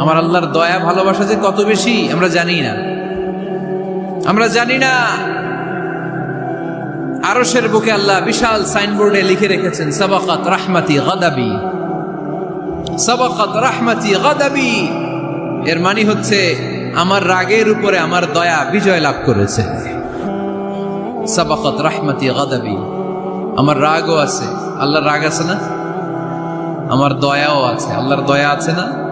আমার আল্লাহর দয়া, ভালোবাসা যে কত বেশি, আমরা জানি না। আমরা জানি না, আরশের বুকে আল্লাহ বিশাল সাইনবোর্ডে লিখে রেখেছেন, সাবাকাত রাহমাতি গাদাবি। সাবাকাত রাহমাতি গাদাবি। এর মানে হচ্ছে, আমার রাগের উপরে আমার দয়া বিজয় লাভ করেছে। সাবাকাত রাহমাতি গাদাবি। আমার রাগও আছে। আল্লাহর রাগ আছে না? আমার দয়াও আছে। আল্লাহর দয়া আছে না?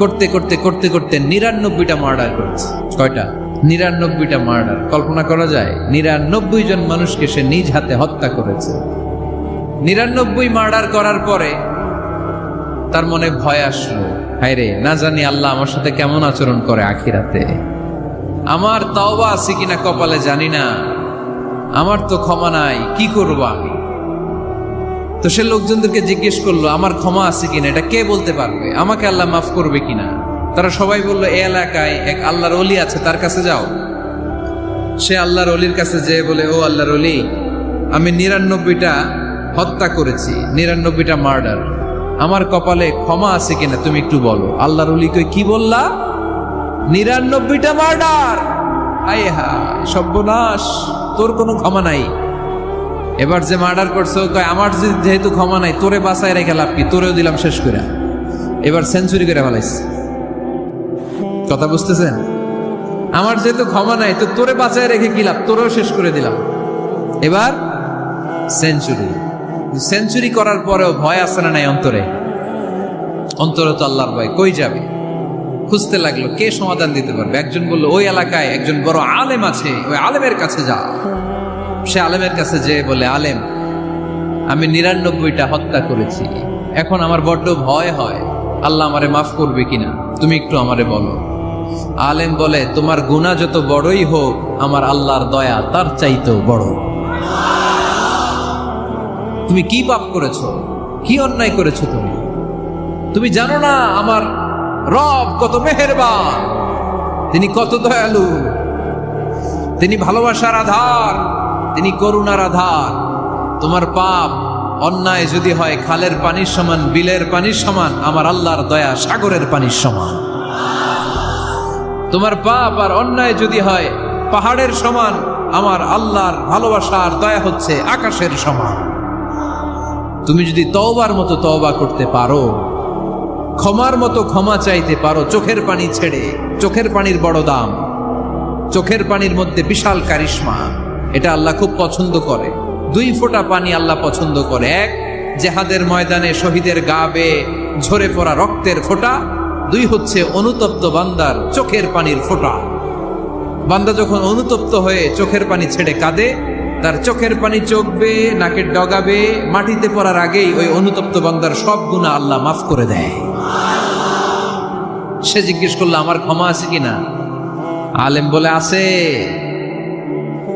করতে করতে করতে করতে নিরানব্বইটা মার্ডার করেছে। কয়টা? নিরানব্বইটা মার্ডার কল্পনা করা যায়, নিরানব্বই জন মানুষকে সে নিজ হাতে হত্যা করেছে। নিরানব্বই মার্ডার করার পরে তার মনে ভয় আসলো হায়রে না জানি আল্লাহ আমার সাথে কেমন আচরণ করে আখিরাতে। আমার তাওবা আছে কিনা কপালে জানি না। আমার তো ক্ষমা নাই, কি করব আমি? তো সে লোকজনদেরকে জিজ্ঞেস করল, আমার ক্ষমা আছে কিনা? এটা কে বলতে পারবে? আমাকে আল্লাহ মাফ করবে কিনা? তারা সবাই বলল, এ এলাকায় এক আল্লাহর অলি আছে, তার কাছে যাও। সে আল্লাহর অলির কাছে যেয়ে বলে, ও আল্লাহর অলি আমি নিরানব্বইটা হত্যা করেছি, নিরানব্বইটা মার্ডার। আমার কপালে ক্ষমা আছে কিনা তুমি একটু বলো? আল্লাহর অলি কই কি বললা? নিরানব্বইটা মার্ডার! আয় হা সর্বনাশ, তোর কোনো ক্ষমা নাই। এবার যে মার্ডার করছ কয়, আমার যেহেতু ক্ষমা নাই, তোরে বাসায় রেখে লাভ কি? তোরেও দিলাম শেষ করে এবার সেঞ্চুরি করে ফেলাইছে। কথা বুঝতেছেন? আমার যেহেতু ক্ষমা নাই, তো তোরে বাঁচায় রেখে কি লাভ? তোরেও শেষ করে দিলাম। এবার সেঞ্চুরি। সেঞ্চুরি করার পরেও ভয় আসে না নাই অন্তরে? অন্তরে তো আল্লাহর ভয়। কই যাবে? খুঁজতে লাগল, কে সমাধান দিতে পারবে? একজন বলল, ওই এলাকায় একজন বড় আলেম আছে, ওই আলেমের কাছে যা। সে আলেমের কাছে যে বলে, আলেম, আমি নিরানব্বইটা হত্যা করেছি। এখন আমার বড্ড ভয় হয়। আল্লাহ আমারে মাফ করবে কিনা? তুমি একটু আমারে বলো। আলেম বলে, তোমার গুণা যত বড়ই হোক, আমার আল্লাহর দয়া তার চাইতেও বড়। তুমি কি পাপ করেছ? কি অন্যায় করেছ তুমি? তুমি জানো না আমার রব কত মেহেরবান। তিনি কত দয়ালু। তিনি ভালোবাসার আধার। তিনি করুণার আধার। তোমার পাপ অন্যায় যদি হয়, খালের পানির সমান, বিলের পানির সমান, আমার আল্লাহর দয়া সাগরের পানির সমান। তোমার পাপ আর অন্যায় যদি হয়, পাহাড়ের সমান, আমার আল্লাহর ভালোবাসার দয়া হচ্ছে আকাশের সমান। তুমি যদি তওবার মতো তওবা করতে পারো, ক্ষমার মতো ক্ষমা চাইতে পারো, চোখের পানি ছেড়ে, চোখের পানির বড় দাম, চোখের পানির মধ্যে বিশাল কারিশমা। এটা আল্লাহ খুব পছন্দ করে। দুই ফোঁটা পানি আল্লাহ পছন্দ করে। এক, জেহাদের ময়দানে শহীদের গা বেয়ে ঝরে পড়া রক্তের ফোঁটা। দুই হচ্ছে অনুতপ্ত বান্দার চোখের পানির ফোঁটা। বান্দা যখন অনুতপ্ত হয়ে চোখের পানি ছেড়ে কাঁদে, তার চোখের পানি চোখবে, নাকের ডগাবে, মাটিতে পড়ার আগেই ওই অনুতপ্ত বান্দার সব গুণা আল্লাহ মাফ করে দেয়। সে জিজ্ঞেস করল, আমার ক্ষমা আছে কিনা? আলেম বলে, আছে।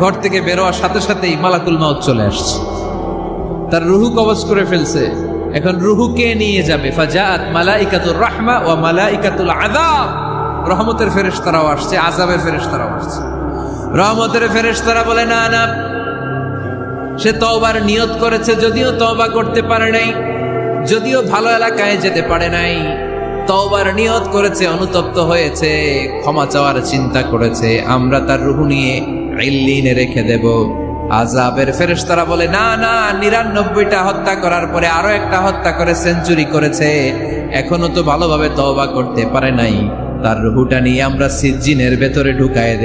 ঘর থেকে বেরোয়ার সাথে সাথেই মালাকুল মাউত চলে আসছে। তার রুহু কবজ করে ফেলছে। এখন রুহু কে নিয়ে যাবে? ফাজাত মালাইকাতুর রাহমা ও মালাইকাতুল আযাব। রহমতের ফেরেশতারাও আসছে, আযাবের ফেরেশতারাও আসছে। রহমতের ফেরেশতারা বলে, না না, সে তওবার নিয়ত করেছে, যদিও তওবা করতে পারে নাই, যদিও ভালো এলাকায় যেতে পারে নাই। তওবার নিয়ত করেছে, অনুতপ্ত হয়েছে, ক্ষমা চাওয়ার চিন্তা করেছে। আমরা তার রুহু নিয়ে ইল্লিনে রেখে দেব। আজাবের ফেরেশতারা বলে, না না, নিরানব্বইটা হত্যা করার পরে আরও একটা হত্যা করে সেঞ্চুরি করেছে। এখনও তো ভালোভাবে তওবা করতে পারে নাই। তার রুহুটা নিয়ে আমরা সিজ্জিনের ভেতরে ঢুকায়